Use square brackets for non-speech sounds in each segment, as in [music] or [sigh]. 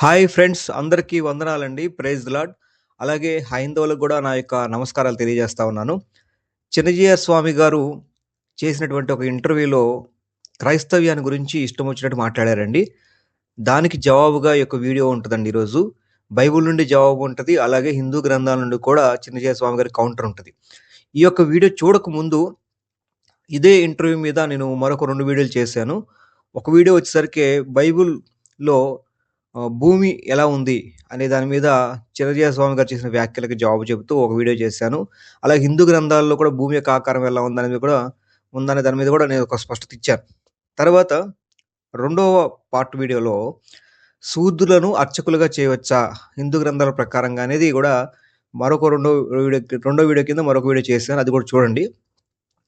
Hi friends అందరికీ వందనాలండి. Praise lord అలాగే హైందవులకు కూడా నా యొక్క నమస్కారాలు తెలియజేస్తా ఉన్నాను. చిన్నజీయ స్వామి గారు చేసినటువంటి ఒక ఇంటర్వ్యూలో క్రైస్తవ్యాన్ని గురించి ఇష్టం వచ్చినట్టు మాట్లాడారండి. దానికి జవాబుగా యొక్క వీడియో ఉంటుందండి ఈరోజు. బైబిల్ నుండి జవాబు ఉంటుంది అలాగే హిందూ గ్రంథాల నుండి కూడా చిన్నజీయ స్వామి గారి కౌంటర్ ఉంటుంది. ఈ యొక్క వీడియో చూడకముందు ఇదే ఇంటర్వ్యూ మీద నేను మరొక రెండు వీడియోలు చేశాను. ఒక వీడియో వచ్చేసరికి బైబిల్లో భూమి ఎలా ఉంది అనే దాని మీద చిరంజీవి స్వామి గారు చేసిన వ్యాఖ్యలకు జవాబు చెబుతూ ఒక వీడియో చేశాను. అలాగే హిందూ గ్రంథాల్లో కూడా భూమి యొక్క ఆకారం ఎలా ఉందనేది కూడా ఉందనే దాని మీద కూడా నేను ఒక స్పష్టత ఇచ్చాను. తర్వాత రెండవ పార్ట్ వీడియోలో శూద్రులను అర్చకులుగా చేయవచ్చా? హిందూ గ్రంథాల ప్రకారంగా అనేది కూడా మరొక రెండో వీడియో రెండో వీడియో కింద మరొక వీడియో చేశాను. అది కూడా చూడండి.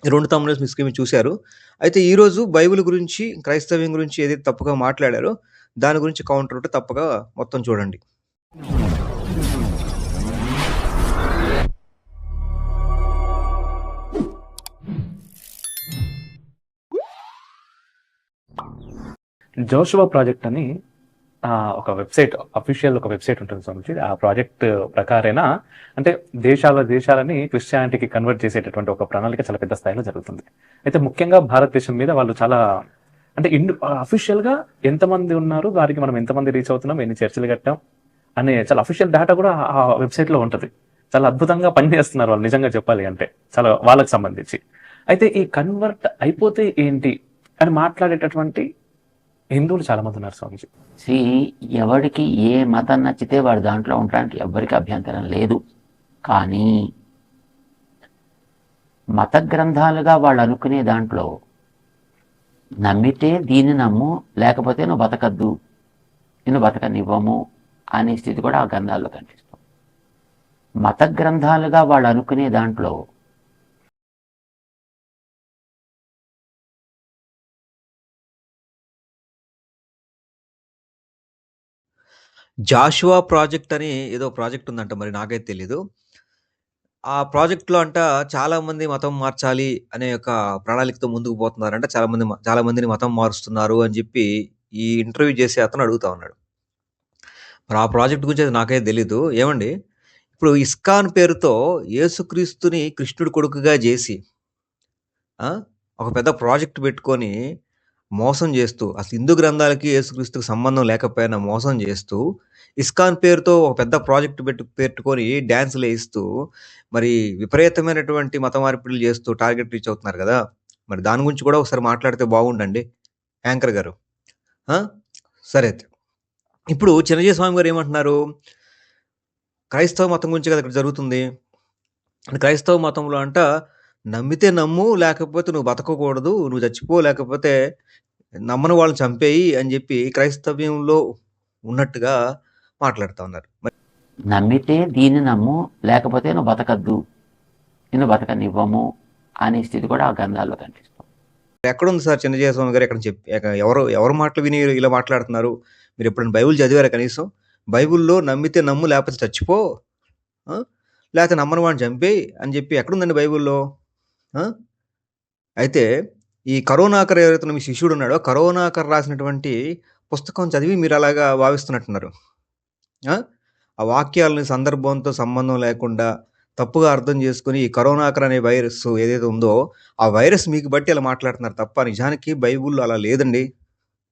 రెండు తమ్ముడు మీ చూశారు. అయితే ఈరోజు బైబిల్ గురించి క్రైస్తవ్యం గురించి ఏదైతే తప్పుగా మాట్లాడారో దాని గురించి కౌంటర్ ఉంటే తప్పక మొత్తం చూడండి. జోషువా ప్రాజెక్ట్ అని ఒక వెబ్సైట్ అఫీషియల్ ఒక వెబ్సైట్ ఉంటుంది స్వామిజీ. ఆ ప్రాజెక్ట్ ప్రకారేనా అంటే దేశాల దేశాలని క్రిస్టియానిటీకి కన్వర్ట్ చేసేటటువంటి ఒక ప్రణాళిక చాలా పెద్ద స్థాయిలో జరుగుతుంది. అయితే ముఖ్యంగా భారతదేశం మీద వాళ్ళు చాలా అంటే ఇండు అఫీషియల్గా ఎంతమంది ఉన్నారు వారికి మనం ఎంతమంది రీచ్ అవుతున్నాం ఎన్ని చర్చలు కట్టాం అనే చాలా అఫీషియల్ డేటా కూడా ఆ వెబ్సైట్లో ఉంటుంది. చాలా అద్భుతంగా పనిచేస్తున్నారు వాళ్ళు నిజంగా చెప్పాలి అంటే. చాలా వాళ్ళకి సంబంధించి. అయితే ఈ కన్వర్ట్ అయిపోతే ఏంటి అని మాట్లాడేటటువంటి హిందువులు చాలా మంది ఉన్నారు స్వామిజీ. శ్రీ ఎవరికి ఏ మతం నచ్చితే వాడు దాంట్లో ఉండడానికి ఎవరికి అభ్యంతరం లేదు. కానీ మత గ్రంథాలుగా వాళ్ళు అనుకునే దాంట్లో నమ్మితే దీన్ని నమ్ము లేకపోతే నువ్వు బతకద్దు. నేను బతకనివ్వము అనే స్థితి కూడా ఆ గ్రంథాల్లో కనిపిస్తాం మత గ్రంథాలుగా వాళ్ళు అనుకునే దాంట్లో జాషువా ప్రాజెక్ట్ అని ఏదో ప్రాజెక్ట్ ఉందంట మరి నాకైతే తెలీదు. ఆ ప్రాజెక్ట్లో అంట చాలా మంది మతం మార్చాలి అనే ఒక ప్రణాళికతో ముందుకు పోతున్నారంట. చాలా మంది చాలా మందిని మతం మారుస్తున్నారు అని చెప్పి ఈ ఇంటర్వ్యూ చేసే అతను అడుగుతా ఉన్నాడు. మరి ఆ ప్రాజెక్ట్ గురించి అది నాకైతే తెలీదు. ఏమండి? ఇప్పుడు ఇస్కాన్ పేరుతో యేసుక్రీస్తుని కృష్ణుడు కొడుకుగా చేసి ఒక పెద్ద ప్రాజెక్ట్ పెట్టుకొని మోసం చేస్తూ అసలు హిందూ గ్రంథాలకి యేసుక్రీస్తుకు సంబంధం లేకపోయినా మోసం చేస్తూ ఇస్కాన్ పేరుతో ఒక పెద్ద ప్రాజెక్ట్ పెట్టు పెట్టుకొని డ్యాన్సులు వేయిస్తూ మరి విపరీతమైనటువంటి మత మార్పిడులు చేస్తూ టార్గెట్ రీచ్ అవుతున్నారు కదా. మరి దాని గురించి కూడా ఒకసారి మాట్లాడితే బాగుండండి. యాంకర్ గారు. సరే అయితే. ఇప్పుడు చిన్నజీవి స్వామి గారు ఏమంటున్నారు? క్రైస్తవ మతం గురించి కదా ఇక్కడ జరుగుతుంది. క్రైస్తవ మతంలో అంట నమ్మితే నమ్ము లేకపోతే నువ్వు బతకకూడదు నువ్వు చచ్చిపో లేకపోతే నమ్మని వాళ్ళని చంపేయి అని చెప్పి క్రైస్తవ్యంలో ఉన్నట్టుగా మాట్లాడుతూ ఉన్నారు. నమ్మితే దీన్ని నమ్ము లేకపోతే నువ్వు బతకద్దు. నేను బతకనివ్వము అనే స్థితి కూడా ఆ గ్రంథాల్లో కనిపిస్తుంది. ఎక్కడుంది సార్ చిన్నజీవ స్వామి గారు ఎక్కడ చెప్పి ఎవరు ఎవరు మాటలు విని ఇలా మాట్లాడుతున్నారు? మీరు ఎప్పుడైనా బైబిల్ చదివారా కనీసం? బైబిల్లో నమ్మితే నమ్ము లేకపోతే చచ్చిపో? లేకపోతే నమ్మని వాడిని చంపేయి అని చెప్పి ఎక్కడుందండి బైబిల్లో? అయితే ఈ కరోనాకర్ ఎవరైతే మీ శిష్యుడు ఉన్నాడో కరోనాకర్ రాసినటువంటి పుస్తకం చదివి మీరు అలాగా భావిస్తున్నట్టున్నారు. ఆ? వాక్యాలని సందర్భంతో సంబంధం లేకుండా తప్పుగా అర్థం చేసుకుని ఈ కరోనాకర్ అనే వైరస్ ఏదైతే ఉందో ఆ వైరస్ మీకు బట్టి అలా మాట్లాడుతున్నారు తప్ప నిజానికి బైబుల్లో అలా లేదండి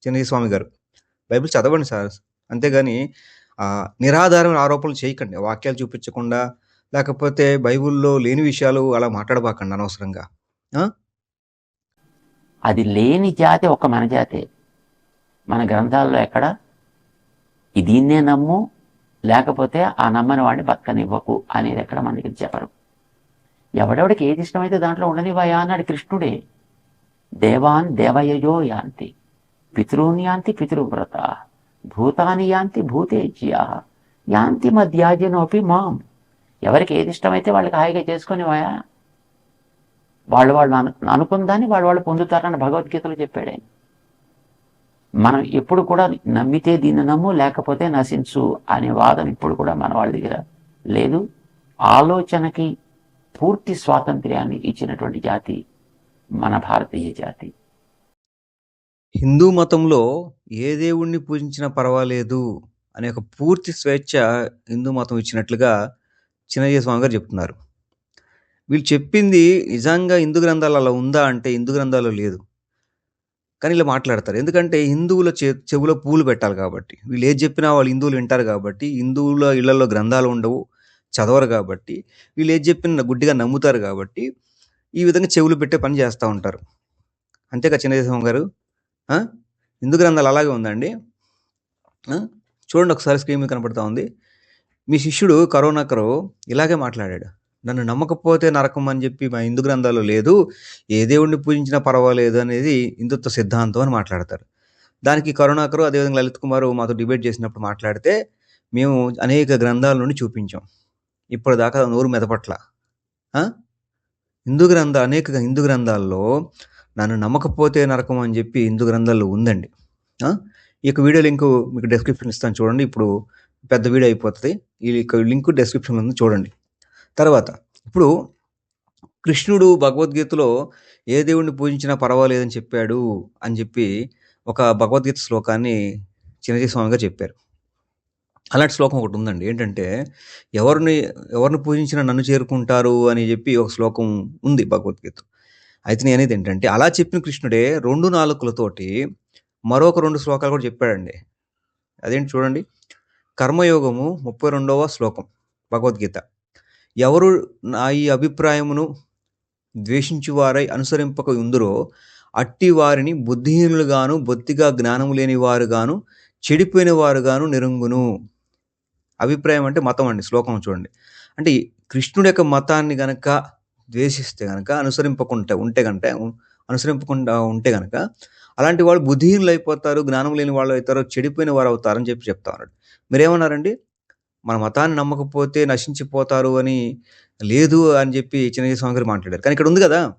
చిన్నయ్య స్వామి గారు. బైబిల్ చదవండి సార్. అంతేగాని నిరాధారమైన ఆరోపణలు చేయకండి. వాక్యాలు చూపించకుండా లేకపోతే బైబిల్లో లేని విషయాలు అలా మాట్లాడబాకండి అనవసరంగా. ఆ? అది లేని జాతి ఒక మన జాతే. మన గ్రంథాల్లో ఎక్కడ? దీన్నే నమ్ము లేకపోతే ఆ నమ్మని వాడిని బతకనివ్వకు అనేది ఎక్కడ మన దగ్గర చెప్పరు. ఎవడెవడికి ఏది ఇష్టమైతే దాంట్లో ఉండనివ్వయా అన్నాడు కృష్ణుడే. దేవాన్ దేవయజో యాంతి పితృన్ యాంతి పితృవ్రత భూతాని యాంతి భూతేజ్యా యాంతి మధ్యాజనోపి మాం ఎవరికి ఏది ఇష్టమైతే వాళ్ళకి హాయిగా చేసుకునివయా వాళ్ళు వాళ్ళు అను అనుకుందాన్ని వాళ్ళు వాళ్ళు పొందుతారని భగవద్గీతలో చెప్పాడు ఆయన. మనం ఎప్పుడు కూడా నమ్మితే దీన్ని నమ్ము లేకపోతే నశించు అనే వాదన ఇప్పుడు కూడా మన వాళ్ళ దగ్గర లేదు. ఆలోచనకి పూర్తి స్వాతంత్ర్యాన్ని ఇచ్చినటువంటి జాతి మన భారతీయ జాతి. హిందూ మతంలో ఏ దేవుణ్ణి పూజించినా పర్వాలేదు అనే ఒక పూర్తి స్వేచ్ఛ హిందూ మతం ఇచ్చినట్లుగా చిన్నజయ స్వామి గారు చెప్తున్నారు. వీళ్ళు చెప్పింది నిజంగా హిందూ గ్రంథాలు అలా ఉందా అంటే హిందూ గ్రంథాల్లో లేదు. కానీ ఇలా మాట్లాడతారు. ఎందుకంటే హిందువుల చే చెవులో పూలు పెట్టాలి కాబట్టి. వీళ్ళు ఏది చెప్పినా వాళ్ళు హిందువులు వింటారు కాబట్టి హిందువుల ఇళ్ళలో గ్రంథాలు ఉండవు చదవరు కాబట్టి. వీళ్ళు ఏది చెప్పినా గుడ్డిగా నమ్ముతారు కాబట్టి ఈ విధంగా చెవులు పెట్టే పని చేస్తూ ఉంటారు. అంతేకా చిన్నదేశం గారు? హిందూ గ్రంథాలు అలాగే ఉందండి. చూడండి ఒకసారి స్క్రీన్ మీద కనపడతా ఉంది. మీ శిష్యుడు కరోనాకరు ఇలాగే మాట్లాడాడు. నన్ను నమ్మకపోతే నరకం అని చెప్పి మా హిందూ గ్రంథాల్లో లేదు ఏ దేవుడిని పూజించినా పర్వాలేదు అనేది హిందుత్వ సిద్ధాంతం అని మాట్లాడతారు. దానికి కరుణాకరు అదేవిధంగా లలిత్ కుమార్ మాతో డిబేట్ చేసినప్పుడు మాట్లాడితే మేము అనేక గ్రంథాల నుండి చూపించాం. ఇప్పటిదాకా నోరు మెదపట్ల. హిందూ గ్రంథ అనేక హిందూ గ్రంథాల్లో నన్ను నమ్మకపోతే నరకం అని చెప్పి హిందూ గ్రంథాల్లో ఉందండి. ఈ యొక్క వీడియో లింక్ మీకు డెస్క్రిప్షన్ ఇస్తాను చూడండి. ఇప్పుడు పెద్ద వీడియో అయిపోతుంది. ఈ లింక్ డిస్క్రిప్షన్ ఉంది చూడండి. తర్వాత ఇప్పుడు కృష్ణుడు భగవద్గీతలో ఏ దేవుడిని పూజించినా పర్వాలేదని చెప్పాడు అని చెప్పి ఒక భగవద్గీత శ్లోకాన్ని చిన్నజీ స్వామిగా చెప్పారు. అలాంటి శ్లోకం ఒకటి ఉందండి. ఏంటంటే ఎవరిని ఎవరిని పూజించినా నన్ను చేరుకుంటారు అని చెప్పి ఒక శ్లోకం ఉంది భగవద్గీత అయితే నేను అనేది ఏంటంటే అలా చెప్పిన కృష్ణుడే రెండు నాలుకలతోటి మరొక రెండు శ్లోకాలు కూడా చెప్పాడండి. అదేంటి చూడండి. కర్మయోగము ముప్పై రెండవ శ్లోకం భగవద్గీత. ఎవరు నా ఈ అభిప్రాయమును ద్వేషించువారై అనుసరింపక ఉందరో అట్టి వారిని బుద్ధిహీనులుగాను బొత్తిగా జ్ఞానము లేని వారుగాను చెడిపోయిన వారుగాను నిరుంగును. అభిప్రాయం అంటే మతం అండి శ్లోకం చూడండి. అంటే కృష్ణుడి యొక్క మతాన్ని గనక ద్వేషిస్తే గనక అనుసరింపకుండా ఉంటే కంటే అనుసరింపకుండా ఉంటే గనక అలాంటి వాళ్ళు బుద్ధిహీనులు అయిపోతారు జ్ఞానం లేని వాళ్ళు అవుతారు చెడిపోయిన వారు అవుతారని చెప్పి చెప్తా ఉన్నాడు. మీరేమన్నారండి? మన మతాన్ని నమ్మకపోతే నశించిపోతారు అని లేదు అని చెప్పి చిన్నజీ స్వామి గారు మాట్లాడారు. కానీ ఇక్కడ ఉంది కదా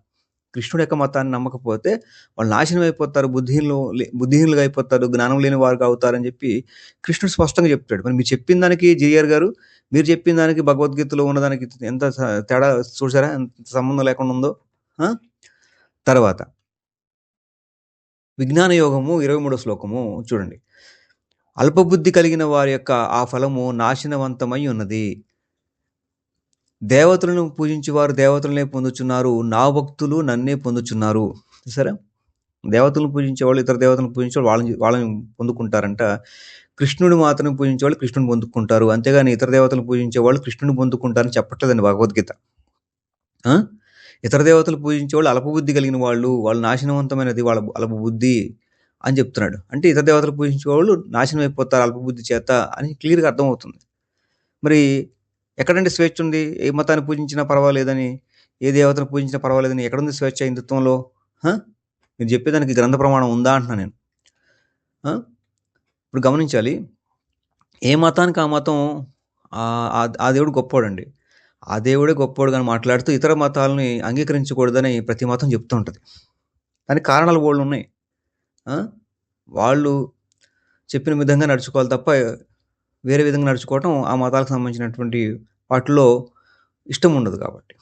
కృష్ణుడు యొక్క మతాన్ని నమ్మకపోతే వాళ్ళు నాశనం అయిపోతారు బుద్ధిహీనులు లే- బుద్ధిహీనులుగా అయిపోతారు జ్ఞానం లేని వారుగా అవుతారని చెప్పి కృష్ణుడు స్పష్టంగా చెప్తాడు మరి మీరు చెప్పిన దానికి జిఆర్ గారు మీరు చెప్పిన దానికి భగవద్గీతలో ఉన్నదానికి ఎంత తేడా చూసారా? ఎంత సంబంధం లేకుండా ఉందో? తర్వాత విజ్ఞాన యోగము ఇరవై మూడో శ్లోకము చూడండి. అల్పబుద్ధి కలిగిన వారి యొక్క ఆ ఫలము నాశనవంతమై ఉన్నది. దేవతలను పూజించేవారు దేవతలనే పొందుచున్నారు నా భక్తులు నన్నే పొందుచున్నారు. సరే దేవతలను పూజించే వాళ్ళు ఇతర దేవతలను పూజించే వాళ్ళని వాళ్ళని పొందుకుంటారంట. కృష్ణుడు మాత్రం పూజించే వాళ్ళు కృష్ణుని పొందుకుంటారు. అంతేగాని ఇతర దేవతలను పూజించే వాళ్ళు కృష్ణుని పొందుకుంటారని చెప్పట్లేదండి భగవద్గీత. ఇతర దేవతలు పూజించే వాళ్ళు అల్పబుద్ధి కలిగిన వాళ్ళు వాళ్ళు నాశనవంతమైనది వాళ్ళ అల్పబుద్ధి అని చెప్తున్నాడు. అంటే ఇతర దేవతలు పూజించే వాళ్ళు నాశనం అయిపోతారు అల్పబుద్ధి చేత అని క్లియర్గా అర్థమవుతుంది. మరి ఎక్కడంటే స్వేచ్ఛ ఉంది? ఏ మతాన్ని పూజించినా పర్వాలేదని? ఏ దేవతను పూజించినా పర్వాలేదని? ఎక్కడుంది స్వేచ్ఛ హిందుత్వంలో? మీరు చెప్పేదానికి గ్రంథ ప్రమాణం ఉందా అంటున్నా నేను. ఇప్పుడు గమనించాలి. ఏ మతానికి ఆ మతం ఆ- దేవుడు గొప్పోడండి? ఆ దేవుడే గొప్పోడు కానీ మాట్లాడుతూ ఇతర మతాలని అంగీకరించకూడదని ప్రతి మతం చెప్తూ ఉంటుంది. దానికి కారణాలు వాళ్ళు ఉన్నాయి. వాళ్ళు చెప్పిన విధంగా నడుచుకోవాలి తప్ప వేరే విధంగా నడుచుకోవటం ఆ మతాలకు సంబంధించినటువంటి వాటిలో ఇష్టం ఉండదు కాబట్టి.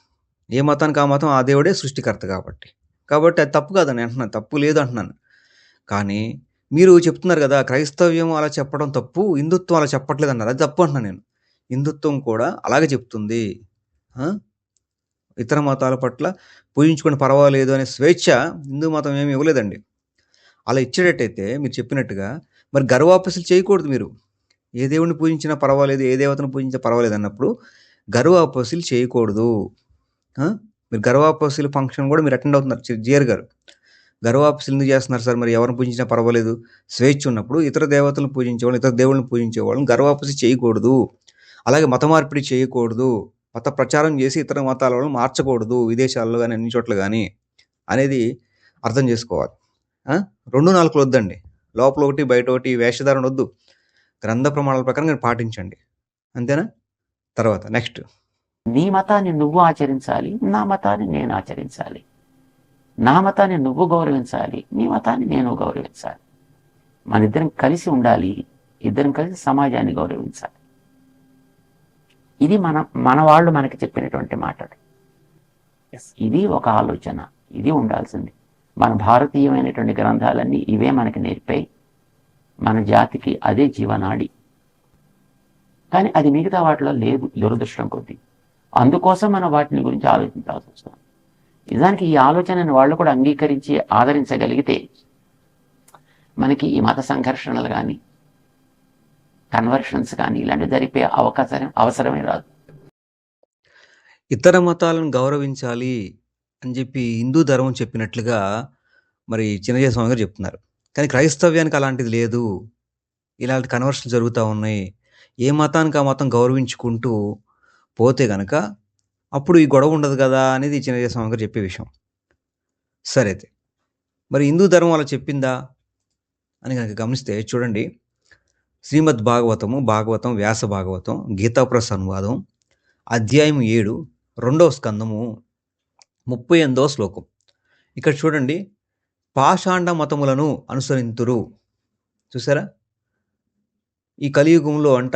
ఏ మతానికి ఆ మతం? ఆ దేవుడే సృష్టికర్త కాబట్టి. కాబట్టి అది తప్పు కాదని అంటున్నాను. తప్పు లేదు అంటున్నాను. కానీ మీరు చెప్తున్నారు కదా క్రైస్తవ్యం అలా చెప్పడం తప్పు హిందుత్వం అలా చెప్పట్లేదు అన్నారు. అది తప్పు అంటున్నాను నేను. హిందుత్వం కూడా అలాగే చెప్తుంది. ఇతర మతాల పట్ల పూజించుకుని పర్వాలేదు అనే స్వేచ్ఛ హిందూ మతం ఏమి ఇవ్వలేదండి. అలా ఇచ్చేటట్టయితే మీరు చెప్పినట్టుగా మరి గర్వాపసులు చేయకూడదు మీరు. ఏ దేవుడిని పూజించినా పర్వాలేదు ఏ దేవతను పూజించినా పర్వాలేదు అన్నప్పుడు గర్వాపసులు చేయకూడదు. మీరు గర్వాపసులు ఫంక్షన్ కూడా మీరు అటెండ్ అవుతున్నారు. జియర్ గారు. గర్వాపసులు ఎందుకు చేస్తున్నారు సార్? మరి ఎవరిని పూజించినా పర్వాలేదు. స్వేచ్ఛ ఉన్నప్పుడు ఇతర దేవతలను పూజించేవాళ్ళు ఇతర దేవుళ్ళని పూజించేవాళ్ళని గర్వాపసి చేయకూడదు. అలాగే మత మార్పిడి చేయకూడదు. మత ప్రచారం చేసి ఇతర మతాల మార్చకూడదు. విదేశాల్లో కానీ అన్ని చోట్ల కానీ అనేది అర్థం చేసుకోవాలి. రెండు నాలుగు వద్దండి. లోపల ఒకటి బయట ఒకటి వేషధారణ వద్దు. గ్రంథ ప్రమాణాల ప్రకారం మీరు పాటించండి. అంతేనా? తర్వాత నెక్స్ట్. నీ మతాన్ని నువ్వు ఆచరించాలి నా మతాన్ని నేను ఆచరించాలి. నా మతాన్ని నువ్వు గౌరవించాలి నీ మతాన్ని నేను గౌరవించాలి. మన ఇద్దరం కలిసి ఉండాలి ఇద్దరం కలిసి సమాజాన్ని గౌరవించాలి. ఇది మన మన వాళ్ళు మనకి చెప్పినటువంటి మాటలు. ఎస్ ఇది ఒక ఆలోచన. ఇది ఉండాల్సింది. మన భారతీయమైనటువంటి గ్రంథాలన్నీ ఇవే మనకి నేర్పాయి. మన జాతికి అదే జీవనాడి. కానీ అది మిగతా వాటిలో లేదు దురదృష్టం కొద్దీ. అందుకోసం మనం వాటిని గురించి ఆలోచించాల్సి వస్తుంది. నిజానికి ఈ ఆలోచనను వాళ్ళు కూడా అంగీకరించి ఆదరించగలిగితే మనకి ఈ మత సంఘర్షణలు కానీ కన్వర్షన్స్ కానీ ఇలాంటివి జరిపే అవకాశం అవసరమే రాదు. ఇతర మతాలను గౌరవించాలి అని చెప్పి హిందూ ధర్మం చెప్పినట్లుగా మరి చిన్నజయ స్వామి గారు చెప్తున్నారు. కానీ క్రైస్తవ్యానికి అలాంటిది లేదు. ఇలాంటి కన్వర్షన్ జరుగుతూ ఉన్నాయి. ఏ మతానికి ఆ మతం గౌరవించుకుంటూ పోతే గనక అప్పుడు ఈ గొడవ ఉండదు కదా అనేది చిన్నజయ స్వామి గారు చెప్పే విషయం. సరే అయితే. మరి హిందూ ధర్మం అలా చెప్పిందా అని కనుక గమనిస్తే చూడండి. శ్రీమద్ భాగవతము భాగవతం వ్యాస భాగవతం గీతాప్రస అనువాదం అధ్యాయం ఏడు రెండవ స్కందము ముప్పై ఎనిమిదవ శ్లోకం. ఇక్కడ చూడండి పాషాండ మతములను అనుసరింతురు. చూసారా? ఈ కలియుగంలో అంట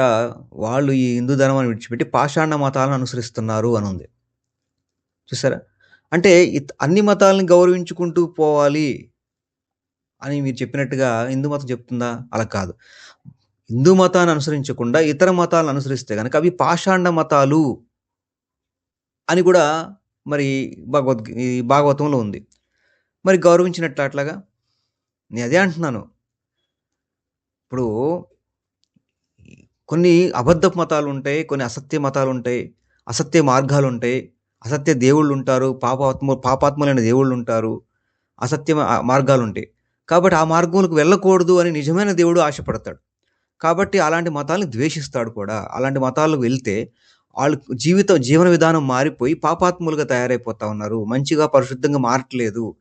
వాళ్ళు ఈ హిందూ ధర్మాన్ని విడిచిపెట్టి పాషాండ మతాలను అనుసరిస్తున్నారు అని ఉంది చూసారా? అంటే అన్ని మతాలను గౌరవించుకుంటూ పోవాలి అని మీరు చెప్పినట్టుగా హిందూ మతం చెప్తుందా? అలా కాదు. హిందూ మతాన్ని అనుసరించకుండా ఇతర మతాలను అనుసరిస్తే కనుక అవి పాషాండ మతాలు అని కూడా మరి భగవద్ ఈ భాగవతంలో ఉంది. మరి గౌరవించినట్లు అట్లాగా? నేను అదే అంటున్నాను. ఇప్పుడు కొన్ని అబద్ధ మతాలు ఉంటాయి కొన్ని అసత్య మతాలు ఉంటాయి అసత్య మార్గాలు ఉంటాయి అసత్య దేవుళ్ళు ఉంటారు పాపాత్మ పాపాత్మలైన దేవుళ్ళు ఉంటారు అసత్య మార్గాలు ఉంటాయి కాబట్టి ఆ మార్గంలోకి వెళ్ళకూడదు అని నిజమైన దేవుడు ఆశపడతాడు. కాబట్టి అలాంటి మతాలను ద్వేషిస్తాడు కూడా. అలాంటి మతాలకు వెళ్తే వాళ్ళ జీవిత జీవన విధానం మారిపోయి పాపాత్ములుగా తయారైపోతా ఉన్నారు. మంచిగా పరిశుద్ధంగా మారట్లేదు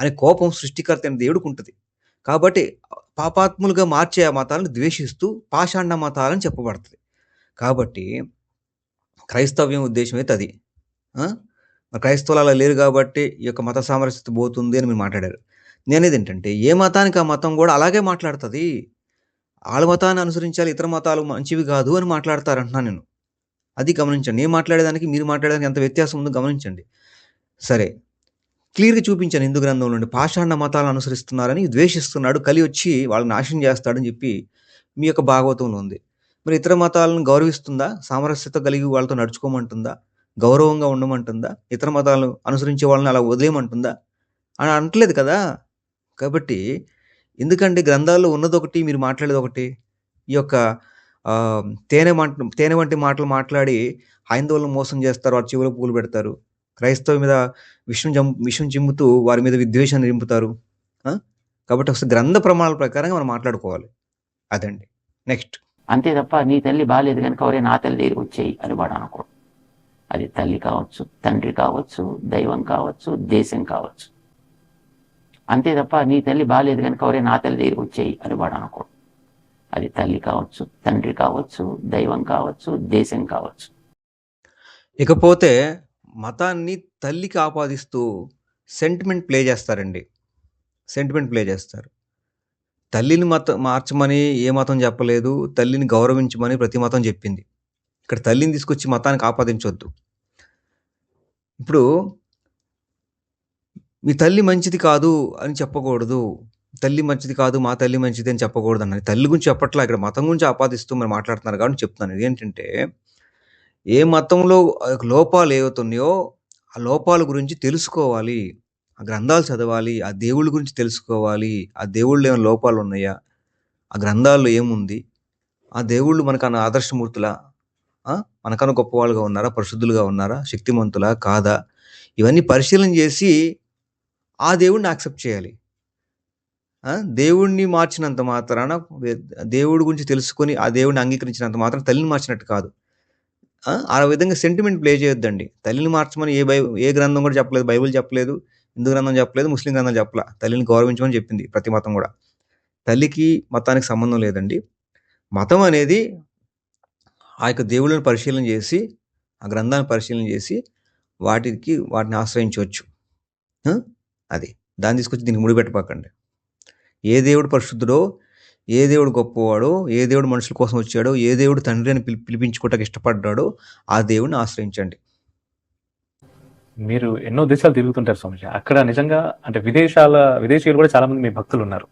అనే కోపం సృష్టికర్త అయిన దేవుడికి ఉంటుంది. కాబట్టి పాపాత్ములుగా మార్చే ఆ మతాలను ద్వేషిస్తూ పాషాండ మతాలని చెప్పబడుతుంది. కాబట్టి క్రైస్తవ్యం ఉద్దేశం అయితే అది. ఆ? క్రైస్తవులు అలా లేరు కాబట్టి ఈ యొక్క మత సామరస్యత పోతుంది అని మీరు మాట్లాడారు. నేనేది ఏంటంటే ఏ మతానికి ఆ మతం కూడా అలాగే మాట్లాడుతుంది. వాళ్ళ మతాన్ని అనుసరించాలి ఇతర మతాలు మంచివి కాదు అని మాట్లాడతారంటున్నాను నేను. అది గమనించండి. నేను మాట్లాడేదానికి మీరు మాట్లాడేదానికి ఎంత వ్యత్యాసం ఉందో గమనించండి. సరే. క్లియర్గా చూపించాను హిందూ గ్రంథంలో నుండి. పాషాణ మతాలను అనుసరిస్తున్నారని ద్వేషిస్తున్నాడు. కలి వచ్చి వాళ్ళని నాశనం చేస్తాడని చెప్పి మీ యొక్క భాగవతంలో ఉంది. మరి ఇతర మతాలను గౌరవిస్తుందా? సామరస్యత కలిగి వాళ్ళతో నడుచుకోమంటుందా? గౌరవంగా ఉండమంటుందా? ఇతర మతాలను అనుసరించే వాళ్ళని అలా వదిలేయమంటుందా? అని అనట్లేదు కదా? కాబట్టి ఎందుకంటే గ్రంథాల్లో ఉన్నదొకటి మీరు మాట్లాడేది ఒకటి. ఈ యొక్క తేనె మంట తేనె వంటి మాటలు మాట్లాడి హైందవులను మోసం చేస్తారు వారి చెవులో పూలు పెడతారు. క్రైస్తవ మీద విషం జం విషం చిమ్ముతూ వారి మీద విద్వేషాన్ని నింపుతారు. కాబట్టి ఒకసారి గ్రంథ ప్రమాణాల ప్రకారంగా మనం మాట్లాడుకోవాలి. అదండి. నెక్స్ట్. అంతే తప్ప నీ తల్లి బాగాలేదు కనుక ఎవరే నా తల్లి దగ్గరికి వచ్చేయి అని వాడు అనుకోడు. అది తల్లి కావచ్చు తండ్రి కావచ్చు దైవం కావచ్చు దేశం కావచ్చు. అంతే తప్ప నీ తల్లి బాగాలేదు కనుక ఎవరే నా తల్లి దగ్గరికి వచ్చేయి అని వాడు అనుకోడు. అది తల్లి కావచ్చు తండ్రి కావచ్చు దైవం కావచ్చు దేశం కావచ్చు. ఇకపోతే మతాన్ని తల్లికి ఆపాదిస్తూ సెంటిమెంట్ ప్లే చేస్తారండి. సెంటిమెంట్ ప్లే చేస్తారు. తల్లిని మత మార్చమని ఏ మతం చెప్పలేదు తల్లిని గౌరవించమని ప్రతి మతం చెప్పింది. ఇక్కడ తల్లిని తీసుకొచ్చి మతానికి ఆపాదించవద్దు ఇప్పుడు మీ తల్లి మంచిది కాదు అని చెప్పకూడదు. తల్లి మంచిది కాదు మా తల్లి మంచిది అని చెప్పకూడదు అన్నది తల్లి గురించి చెప్పట్లా ఇక్కడ మతం గురించి ఆపాదిస్తూ మరి మాట్లాడుతున్నారు కాబట్టి చెప్తున్నాను. ఏంటంటే ఏ మతంలో లోపాలు ఏవవుతున్నాయో ఆ లోపాల గురించి తెలుసుకోవాలి. ఆ గ్రంథాలు చదవాలి ఆ దేవుళ్ళ గురించి తెలుసుకోవాలి. ఆ దేవుళ్ళు ఏమైనా లోపాలు ఉన్నాయా? ఆ గ్రంథాల్లో ఏముంది? ఆ దేవుళ్ళు మనకన్నా ఆదర్శమూర్తులా? ఆ? మనకన్నా గొప్పవాళ్ళుగా ఉన్నారా? పరిశుద్ధులుగా ఉన్నారా? శక్తిమంతులా? కాదా? ఇవన్నీ పరిశీలన చేసి ఆ దేవుడిని యాక్సెప్ట్ చేయాలి. దేవుణ్ణి మార్చినంత మాత్రాన దేవుడి గురించి తెలుసుకొని ఆ దేవుడిని అంగీకరించినంత మాత్రం తల్లిని మార్చినట్టు కాదు. ఆ? విధంగా సెంటిమెంట్ ప్లే చేయొద్దండి. తల్లిని మార్చమని ఏ బై ఏ గ్రంథం కూడా చెప్పలేదు బైబిల్ చెప్పలేదు హిందూ గ్రంథం చెప్పలేదు ముస్లిం గ్రంథం చెప్పలా. తల్లిని గౌరవించమని చెప్పింది ప్రతి మతం కూడా. తల్లికి మతానికి సంబంధం లేదండి. మతం అనేది ఆ యొక్క దేవుళ్ళని పరిశీలన చేసి ఆ గ్రంథాన్ని పరిశీలన చేసి వాటికి వాటిని ఆశ్రయించవచ్చు. అది. దాన్ని తీసుకొచ్చి దీనికి ముడిపెట్టపాకండి ఏ దేవుడు పరిశుద్ధుడో ఏ దేవుడు గొప్పవాడో ఏ దేవుడు మనుషుల కోసం వచ్చాడో ఏ దేవుడు తండ్రి అని పిలి పిలిపించుకోవటానికి ఇష్టపడ్డాడో ఆ దేవుడిని ఆశ్రయించండి. మీరు ఎన్నో దేశాలు తిరుగుతుంటారు స్వామిజీ. అక్కడ నిజంగా అంటే విదేశాల విదేశీయులు కూడా చాలా మంది మీ భక్తులు ఉన్నారు.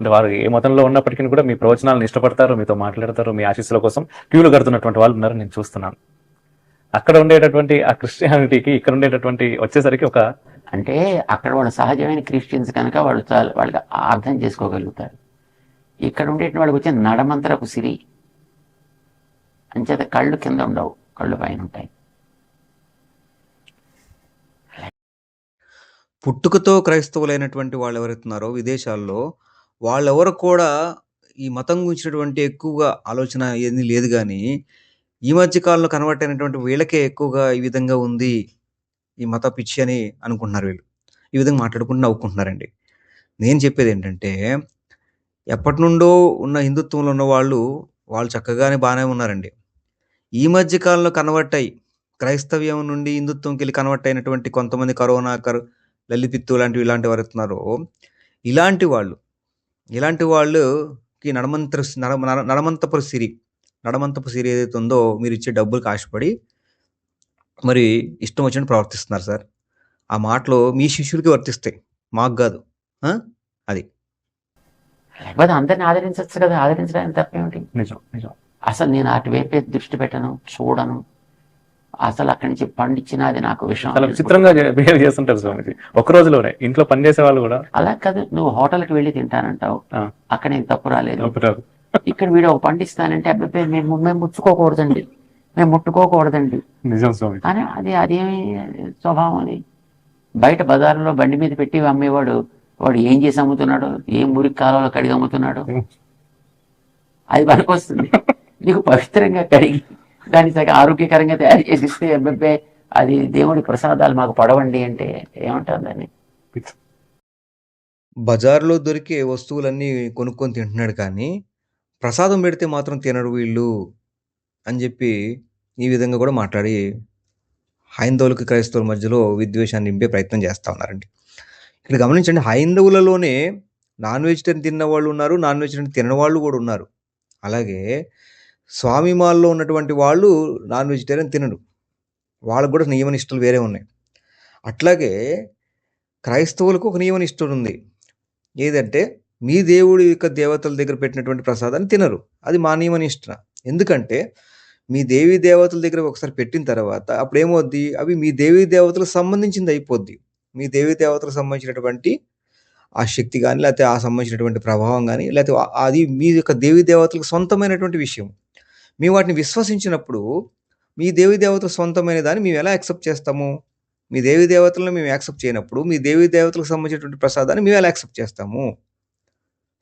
అంటే వారు ఏ మతంలో ఉన్నప్పటికీ కూడా మీ ప్రవచనాలను ఇష్టపడతారు మీతో మాట్లాడతారు మీ ఆశీస్సుల కోసం క్యూలు కడుతున్నటువంటి వాళ్ళు ఉన్నారని నేను చూస్తున్నాను. అక్కడ ఉండేటటువంటి ఆ క్రిస్టియానిటీకి ఇక్కడ ఉండేటటువంటి వచ్చేసరికి ఒక అంటే అక్కడ వాళ్ళు సహజమైన క్రిస్టియన్స్ కనుక వాళ్ళు చాలా వాళ్ళకి అర్థం చేసుకోగలుగుతారు. ఇక్కడ ఉండేటువంటి వాళ్ళకి వచ్చే నడమంతరపు సిరి. అంచేత కళ్ళు కింద ఉండవు కళ్ళు పైన ఉంటాయి. పుట్టుకతో క్రైస్తవులైనటువంటి వాళ్ళు ఎవరైతున్నారో విదేశాల్లో వాళ్ళెవరు కూడా ఈ మతం గురించినటువంటి ఎక్కువగా ఆలోచన ఏమీ లేదు కానీ ఈ మధ్య కాలంలో కన్వర్ట్ అయినటువంటి వీళ్ళకే ఎక్కువగా ఈ విధంగా ఉంది. ఈ మత పిచ్చి అని అనుకుంటున్నారు వీళ్ళు. ఈ విధంగా మాట్లాడుకుంటూ నవ్వుకుంటున్నారండి. నేను చెప్పేది ఏంటంటే ఎప్పటి నుండో ఉన్న హిందుత్వంలో ఉన్న వాళ్ళు వాళ్ళు చక్కగానే బాగానే ఉన్నారండి. ఈ మధ్య కాలంలో కన్వర్ట్ అయ్యి క్రైస్తవ్యం నుండి హిందుత్వంకి వెళ్ళి కన్వర్ట్ అయినటువంటి కొంతమంది కరోనాకర్ లలిపిత్తు లాంటివి ఇలాంటి వారు ఎత్తున్నారో. ఇలాంటి వాళ్ళు ఇలాంటి వాళ్ళకి నడమంత్ర నడ నడమంతపుర సిరి నడమంతపు సిరి ఏదైతే ఉందో మీరు ఇచ్చే డబ్బులకు ఆశపడి మరి ఇష్టం వచ్చినట్టు ప్రవర్తిస్తున్నారు సార్. ఆ మాటలు మీ శిష్యులకి వర్తిస్తాయి. మాకు కాదు. ఆ? అది. లేకపోతే అందరిని ఆదరించవచ్చు కదా. ఆదరించడానికి తప్పేమిటి నిజం నిజం. అసలు నేను అటువైపే దృష్టి పెట్టను చూడను. అసలు అక్కడి నుంచి పండించినది నాకు విషయం చాలా విచిత్రంగా బిహేవ్ [laughs] చేస్తుంటారు స్వామిజీ. ఒక రోజులోనే ఇంట్లో పనిచేసే వాళ్ళు కూడా. అలా కాదు నువ్వు హోటల్కి వెళ్ళి తింటానంటావు. అక్కడ నీకు తప్పు రాలేదు. ఇక్కడ వీడు ఒక పండిస్తానంటే అబ్బాయి మేము మేము ముచ్చుకోకూడదండి. మేము ముట్టుకోకూడదండి. నిజం స్వామి. అని అది అదేమి స్వభావం అది. బయట బజార్లో బండి మీద పెట్టి అమ్మేవాడు వాడు ఏం చేసి అమ్ముతున్నాడు ఏం మురికి కాలంలో కడిగి అమ్ముతున్నాడు? అది పనికొస్తుంది నీకు పవిత్రంగా కడిగి దాన్ని సగం ఆరోగ్యకరంగా తయారు చేసి ఇస్తే అబ్బాయి అది దేవుడి ప్రసాదాలు మాకు పడవండి అంటే ఏమంటారు దాన్ని? బజార్లో దొరికే వస్తువులన్నీ కొనుక్కొని తింటున్నాడు కానీ ప్రసాదం పెడితే మాత్రం తినరు వీళ్ళు. అని చెప్పి ఈ విధంగా కూడా మాట్లాడి హైందవులకు క్రైస్తవుల మధ్యలో విద్వేషాన్ని నింపే ప్రయత్నం చేస్తూ ఉన్నారండి. ఇక్కడ గమనించండి హైందవులలోనే నాన్ వెజిటేరియన్ తిన్న వాళ్ళు ఉన్నారు నాన్ వెజిటేరియన్ తినని వాళ్ళు కూడా ఉన్నారు. అలాగే స్వామి మాల్లో ఉన్నటువంటి వాళ్ళు నాన్ వెజిటేరియన్ తినరు. వాళ్ళకు కూడా నియమ నిష్టలు వేరే ఉన్నాయి. అట్లాగే క్రైస్తవులకు ఒక నియమ నిష్ఠ ఉంది. ఏదంటే మీ దేవుడి యొక్క దేవతల దగ్గర పెట్టినటువంటి ప్రసాదాన్ని తినరు. అది మా నియమ నిష్ఠ ఎందుకంటే మీ దేవీ దేవతల దగ్గర ఒకసారి పెట్టిన తర్వాత అప్పుడు ఏమవుద్ది అవి మీ దేవీ దేవతలకు సంబంధించింది అయిపోద్ది. మీ దేవీ దేవతలకు సంబంధించినటువంటి ఆ శక్తి కానీ లేకపోతే ఆ సంబంధించినటువంటి ప్రభావం కానీ లేకపోతే అది మీ యొక్క దేవీ దేవతలకు సొంతమైనటువంటి విషయం. మేము వాటిని విశ్వసించినప్పుడు మీ దేవీ దేవతల సొంతమైన దాన్ని మేము ఎలా యాక్సెప్ట్ చేస్తాము? మీ దేవీ దేవతలను మేము యాక్సెప్ట్ చేయనప్పుడు మీ దేవీ దేవతలకు సంబంధించినటువంటి ప్రసాదాన్ని మేము ఎలా యాక్సెప్ట్ చేస్తాము?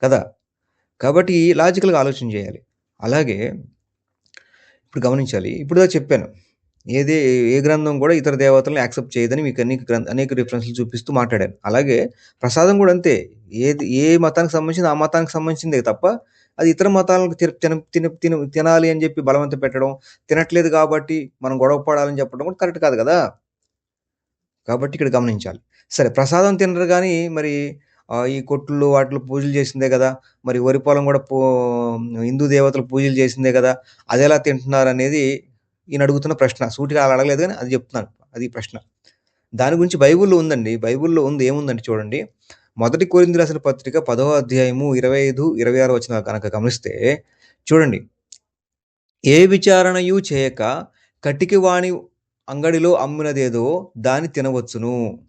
కదా? కాబట్టి లాజికల్గా ఆలోచన చేయాలి. అలాగే ఇప్పుడు గమనించాలి. ఇప్పుడుదా చెప్పాను. ఏదే ఏ గ్రంథం కూడా ఇతర దేవతలను యాక్సెప్ట్ చేయదని మీకు అనేక గ్రంథ అనేక రిఫరెన్స్లు చూపిస్తూ మాట్లాడాను. అలాగే ప్రసాదం కూడా అంతే. ఏది ఏ మతానికి సంబంధించింది ఆ మతానికి సంబంధించిందే తప్ప అది ఇతర మతాలకు తిన తిన తిన తిన తినాలి అని చెప్పి బలవంత పెట్టడం తినట్లేదు కాబట్టి మనం గొడవ పడాలని చెప్పడం కూడా కరెక్ట్ కాదు కదా. కాబట్టి ఇక్కడ గమనించాలి. సరే ప్రసాదం తినరు కానీ మరి ఈ కొట్లు వాటిలో పూజలు చేసిందే కదా. మరి వరి పొలం కూడా పూ హిందూ దేవతలు పూజలు చేసిందే కదా. అది ఎలా తింటున్నారు అనేది ఈయన అడుగుతున్న ప్రశ్న. సూటిగా అలా అడగలేదు కానీ అది చెప్తున్నాను. అది ప్రశ్న. దాని గురించి బైబిల్లో ఉందండి. బైబిల్లో ఉంది ఏముందండి చూడండి. మొదటి కోరింది రాసిన పత్రిక పదవ అధ్యాయము ఇరవై ఐదు ఇరవై ఆరు వచ్చిన కనుక గమనిస్తే చూడండి. ఏ విచారణయు చేయక కటికి వాణి అంగడిలో అమ్మినదేదో దాన్ని తినవచ్చును.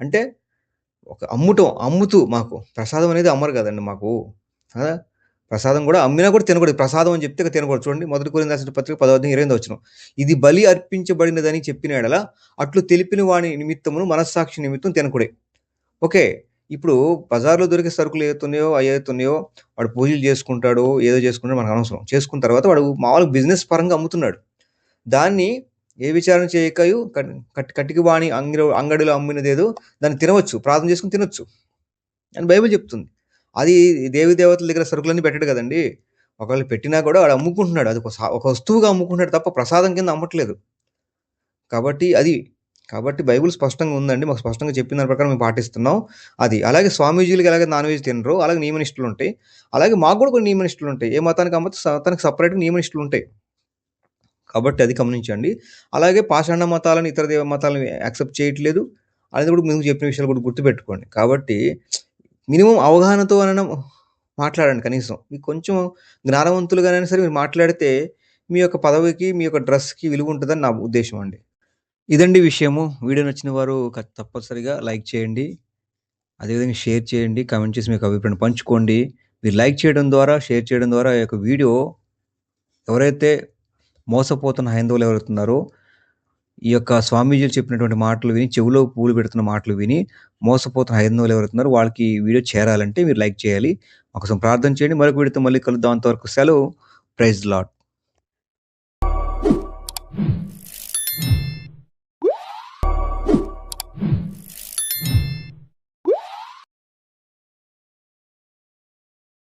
అంటే ఒక అమ్ముటం అమ్ముతూ మాకు ప్రసాదం అనేది అమ్మరు కదండి మాకు. కదా ప్రసాదం కూడా అమ్మినా కూడా తినకూడదు. ప్రసాదం అని చెప్తే తినకూడదు. చూడండి మొదటి కోరిన రాసిన పత్రిక పదవద్ద ఇరవై వచ్చిన ఇది బలి అర్పించబడినదని చెప్పిన ఎడల అట్లు తెలిపిన వాని నిమిత్తమును మనస్సాక్షి నిమిత్తం తినకూడే. ఓకే ఇప్పుడు బజార్లో దొరికే సరుకులు ఏతున్నాయో అయ్యేతున్నాయో వాడు పూజలు చేసుకుంటాడు ఏదో చేసుకుంటాడో మనకు అనవసరం. చేసుకున్న తర్వాత వాడు మామూలుగా బిజినెస్ పరంగా అమ్ముతున్నాడు. దాన్ని ఏ విచారణ చేయకయు? కట్- కటికి వాణి అంగిలో అంగడిలో అమ్మినదేదో దాన్ని తినవచ్చు ప్రార్థన చేసుకుని తినొచ్చు. అని బైబిల్ చెప్తుంది. అది దేవి దేవతల దగ్గర సరుకులన్నీ పెట్టడు కదండి. ఒకవేళ పెట్టినా కూడా వాడు అమ్ముకుంటున్నాడు. అది ఒక వస్తువుగా అమ్ముకుంటున్నాడు తప్ప ప్రసాదం కింద అమ్మట్లేదు. కాబట్టి అది కాబట్టి బైబిల్ స్పష్టంగా ఉందండి. మాకు స్పష్టంగా చెప్పిన దాని ప్రకారం మేము పాటిస్తున్నాం. అది అలాగే స్వామీజీలకు ఎలాగే నాన్ వెజ్ తినరు అలాగే నియమనిష్టలు ఉంటాయి అలాగే మాకు కూడా కొన్ని నియమనిష్టలు ఉంటాయి ఏ మతానికి అమ్మతే మతానికి సపరేట్గా నియమనిష్టలు ఉంటాయి కాబట్టి అది గమనించండి అలాగే పాషాణ మతాలను ఇతర దేవ మతాలను యాక్సెప్ట్ చేయట్లేదు అనేది కూడా మేము చెప్పిన విషయాలు కూడా గుర్తుపెట్టుకోండి కాబట్టి మినిమం అవగాహనతో అనడం మాట్లాడండి కనీసం. మీకు కొంచెం జ్ఞానవంతులుగానైనా సరే మీరు మాట్లాడితే మీ యొక్క పదవికి, మీ యొక్క డ్రెస్‌కి విలువ ఉంటుందని నా ఉద్దేశం అండి. ఇదండి విషయము. వీడియో నచ్చిన వారు తప్పనిసరిగా లైక్ చేయండి. అదేవిధంగా షేర్ చేయండి. కామెంట్ చేసి మీ యొక్క పంచుకోండి. మీరు లైక్ చేయడం ద్వారా, షేర్ చేయడం ద్వారా ఈ యొక్క వీడియో ఎవరైతే మోసపోతున్న హైందవులు ఎవరుతున్నారో ఈ యొక్క స్వామీజీలు చెప్పినటువంటి మాటలు విని, చెవిలో పూలు పెడుతున్న మాటలు విని మోసపోతున్న హైందవులు ఎవరైతున్నారో వాళ్ళకి ఈ వీడియో చేరాలంటే మీరు లైక్ చేయాలి. మాకోసం ప్రార్థన చేయండి. మరొక వీడియోతో మళ్ళీ కలుద్దాం. అంతవరకు సెలవు. Praise lot